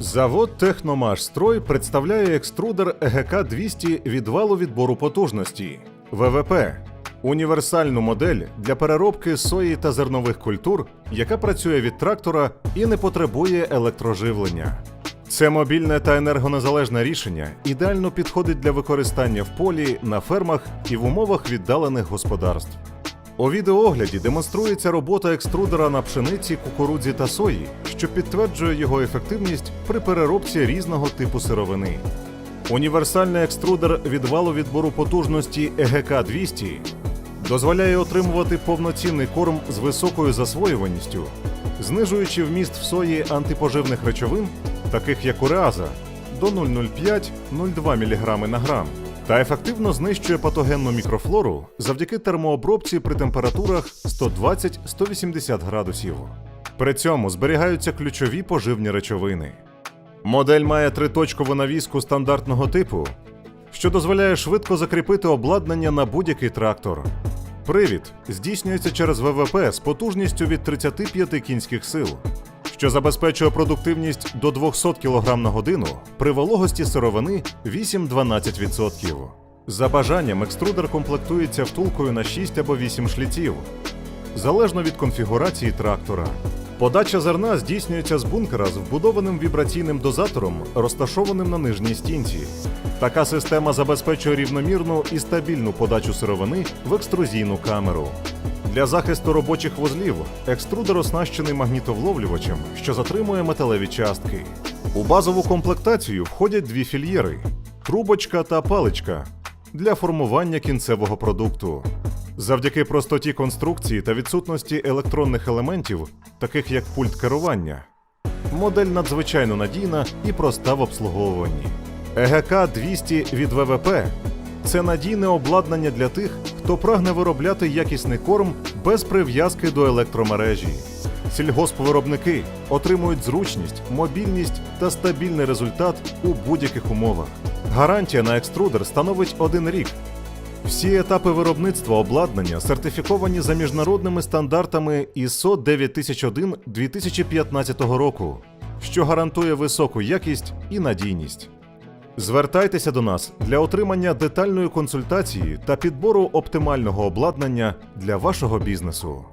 Завод Техномашстрой представляє екструдер ЕГК 200 відвалу відбору потужності ВВП. Універсальну модель для переробки сої та зернових культур, яка працює від трактора і не потребує електроживлення. Це мобільне та енергонезалежне рішення ідеально підходить для використання в полі, на фермах і в умовах віддалених господарств. У відеоогляді демонструється робота екструдера на пшениці, кукурудзі та сої, що підтверджує його ефективність при переробці різного типу сировини. Універсальний екструдер відвалу відбору потужності ЕГК 200 дозволяє отримувати повноцінний корм з високою засвоюваністю, знижуючи вміст в сої антипоживних речовин, таких як уреаза, до 0,05-0,2 мг на грам, та ефективно знищує патогенну мікрофлору завдяки термообробці при температурах 120-180 градусів. При цьому зберігаються ключові поживні речовини. Модель має триточкову навіску стандартного типу, що дозволяє швидко закріпити обладнання на будь-який трактор. Привід здійснюється через ВВП з потужністю від 35 кінських сил, що забезпечує продуктивність до 200 кг на годину при вологості сировини 8-12%. За бажанням екструдер комплектується втулкою на 6 або 8 шліців, залежно від конфігурації трактора. Подача зерна здійснюється з бункера з вбудованим вібраційним дозатором, розташованим на нижній стінці. Така система забезпечує рівномірну і стабільну подачу сировини в екструзійну камеру. Для захисту робочих вузлів екструдер оснащений магнітовловлювачем, що затримує металеві частки. У базову комплектацію входять дві фільєри трубочка та паличка для формування кінцевого продукту. Завдяки простоті конструкції та відсутності електронних елементів, таких як пульт керування, модель надзвичайно надійна і проста в обслуговуванні. ЕГК 200 від ВВП це надійне обладнання для тих, хто прагне виробляти якісний корм без прив'язки до електромережі. Сільгоспвиробники отримують зручність, мобільність та стабільний результат у будь-яких умовах. Гарантія на екструдер становить один рік. Всі етапи виробництва обладнання сертифіковані за міжнародними стандартами ISO 9001 2015 року, що гарантує високу якість і надійність. Звертайтеся до нас для отримання детальної консультації та підбору оптимального обладнання для вашого бізнесу.